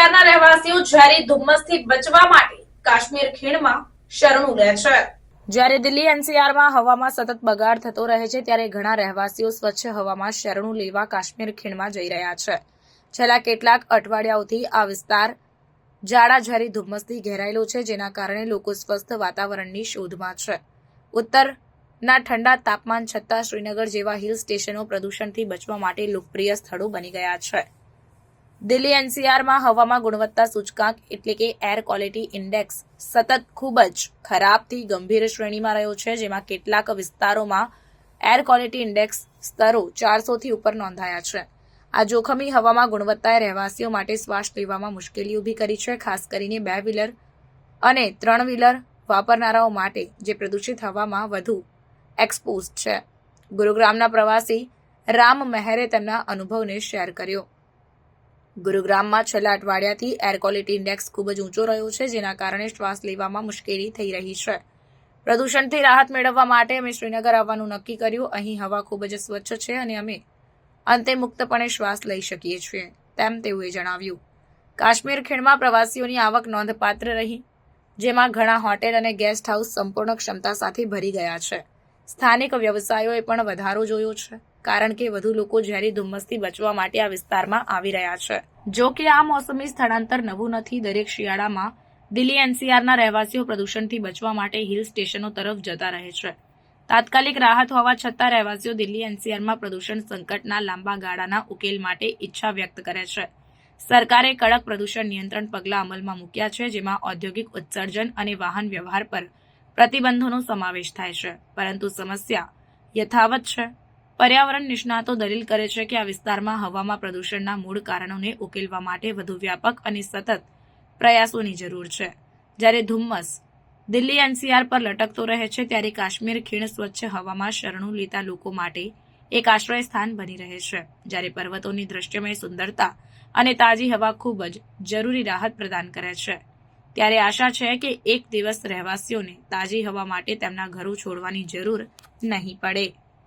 એનસીઆરના રહેવાસીઓ ઝેરી ધુમ્મસથી બચવા માટે કાશ્મીર ખીણમાં શરણું લે છે. જ્યારે દિલ્હી એનસીઆરમાં હવામાં સતત બગાડ થતો રહે છે, ત્યારે ઘણા રહેવાસીઓ સ્વચ્છ હવામાં શરણું લેવા કાશ્મીર ખીણમાં જઈ રહ્યા છે. છેલ્લા કેટલાક અઠવાડિયાઓથી આ વિસ્તાર જાડા ઝેરી ધુમ્મસથી ઘેરાયેલો છે, જેના કારણે લોકો સ્વસ્થ વાતાવરણની શોધમાં છે. ઉત્તરના ઠંડા તાપમાન છતાં શ્રીનગર જેવા હિલ સ્ટેશનો પ્રદૂષણથી બચવા માટે લોકપ્રિય સ્થળો બની ગયા છે. દિલ્હી એનસીઆરમાં હવામાં ગુણવત્તા સૂચકાંક એટલે કે એર ક્વોલિટી ઇન્ડેક્સ સતત ખૂબ જ ખરાબથી ગંભીર શ્રેણીમાં રહ્યો છે, જેમાં કેટલાક વિસ્તારોમાં એર ક્વોલિટી ઇન્ડેક્સ સ્તરો ચારસોથી ઉપર નોંધાયા છે. આ જોખમી હવામાં ગુણવત્તાએ રહેવાસીઓ માટે શ્વાસ લેવામાં મુશ્કેલી ઊભી કરી છે, ખાસ કરીને બે વ્હીલર અને ત્રણ વ્હીલર વાપરનારાઓ માટે, જે પ્રદૂષિત હવામાં વધુ એક્સપોઝ છે. ગુરુગ્રામના પ્રવાસી રામ મહેરે તેમના અનુભવને શેર કર્યો. ગુરુગ્રામમાં છેલ્લા અઠવાડિયાથી એર ક્વોલિટી ઇન્ડેક્સ ખૂબ જ ઊંચો રહ્યો છે, જેના કારણે શ્વાસ લેવામાં મુશ્કેલી થઈ રહી છે. પ્રદૂષણથી રાહત મેળવવા માટે અમે શ્રીનગર આવવાનું નક્કી કર્યું. અહીં હવા ખૂબ જ સ્વચ્છ છે અને અમે અંતે મુક્તપણે શ્વાસ લઈ શકીએ છીએ, તેમ તેઓએ જણાવ્યું. કાશ્મીર ખીણમાં પ્રવાસીઓની આવક નોંધપાત્ર રહી, જેમાં ઘણા હોટેલ અને ગેસ્ટ હાઉસ સંપૂર્ણ ક્ષમતા સાથે ભરી ગયા છે. સ્થાનિક વ્યવસાયોએ પણ વધારો જોયો છે, કારણ કે વધુ લોકો ઝેરી ધુમ્મસથી બચવા માટે આ વિસ્તારમાં આવી રહ્યા છે. જો કે આ મોસમી સ્થળાંતર નવું નથી, દરેક શિયાળામાં દિલ્હી એનસીઆરના રહેવાસીઓ પ્રદૂષણથી બચવા માટે હિલ સ્ટેશનો તરફ જતા રહે છે. તાત્કાલિક રાહત હોવા છતાં રહેવાસીઓ દિલ્હી એનસીઆરમાં પ્રદૂષણ સંકટના લાંબા ગાળાના ઉકેલ માટે ઈચ્છા વ્યક્ત કરે છે. સરકારે કડક પ્રદૂષણ નિયંત્રણ પગલાં અમલમાં મૂક્યા છે, જેમાં ઔદ્યોગિક ઉત્સર્જન અને વાહન વ્યવહાર પર પ્રતિબંધોનો સમાવેશ થાય છે. પરંતુ સમસ્યા યથાવત છે. પર્યાવરણ નિષ્ણાતો દલીલ કરે છે કે આ વિસ્તારમાં હવામાં પ્રદૂષણના મૂળ કારણોને ઉકેલવા માટે વધુ વ્યાપક અને સતત પ્રયાસોની જરૂર છે. જ્યારે ધુમ્મસ દિલ્હી એનસીઆર પર લટકતો રહે છે, ત્યારે કાશ્મીર ખીણ સ્વચ્છ હવામાં શરણું લેતા લોકો માટે એક આશ્રય સ્થાન બની રહે છે. જ્યારે પર્વતોની દૃશ્યમય સુંદરતા અને તાજી હવા ખૂબ જ જરૂરી રાહત પ્રદાન કરે છે. ત્યારે આશા છે કે એક દિવસ રહેવાસીઓને તાજી હવા માટે તેમના ઘરો છોડવાની જરૂર નહીં પડે.